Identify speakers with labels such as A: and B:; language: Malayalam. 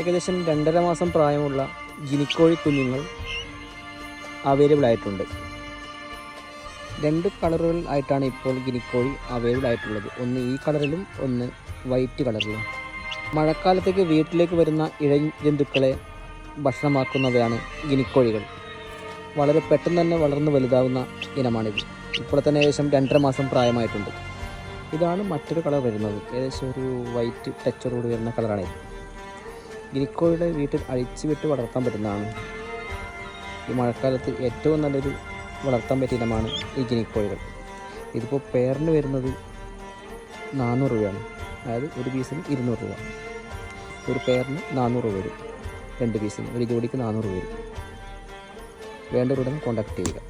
A: ഏകദേശം രണ്ടര മാസം പ്രായമുള്ള ഗിനിക്കോഴി കുഞ്ഞുങ്ങൾ അവൈലബിൾ ആയിട്ടുണ്ട്. രണ്ട് കളറുകൾ ആയിട്ടാണ് ഇപ്പോൾ ഗിനിക്കോഴി അവൈലബിൾ ആയിട്ടുള്ളത്. ഒന്ന് ഈ കളറിലും ഒന്ന് വൈറ്റ് കളറിലും. മഴക്കാലത്തേക്ക് വീട്ടിലേക്ക് വരുന്ന ഇഴജന്തുക്കളെ ഭക്ഷണമാക്കുന്നവയാണ് ഗിനിക്കോഴികൾ. വളരെ പെട്ടെന്ന് തന്നെ വളർന്ന് വലുതാവുന്ന ഇനമാണിത്. ഇപ്പോൾ തന്നെ ഏകദേശം രണ്ടര മാസം പ്രായമായിട്ടുണ്ട്. ഇതാണ് മറ്റൊരു കളർ വരുന്നത്. ഏകദേശം ഒരു വൈറ്റ് ടച്ചറോട് വരുന്ന കളറാണിത് ഗിനിക്കോഴിയുടെ വീട്ടിൽ അഴിച്ചു വിട്ട് വളർത്താൻ പറ്റുന്നതാണ്. ഈ മഴക്കാലത്ത് ഏറ്റവും നല്ലൊരു വളർത്താൻ പറ്റിയ ഇനമാണ് ഈ ഗിനിക്കോഴികൾ ഇതിപ്പോൾ പേരിന് വരുന്നത് നാനൂറ് രൂപയാണ്. അതായത് ഒരു പീസിന് ഇരുന്നൂറ് രൂപ. ഒരു പേരിന് നാനൂറ് രൂപ വരും. രണ്ട് പീസിന് ഒരു ജോഡിക്ക് നാനൂറ് രൂപ വരും. വേണ്ടവരുടൻ കോൺടാക്ട് ചെയ്യുക.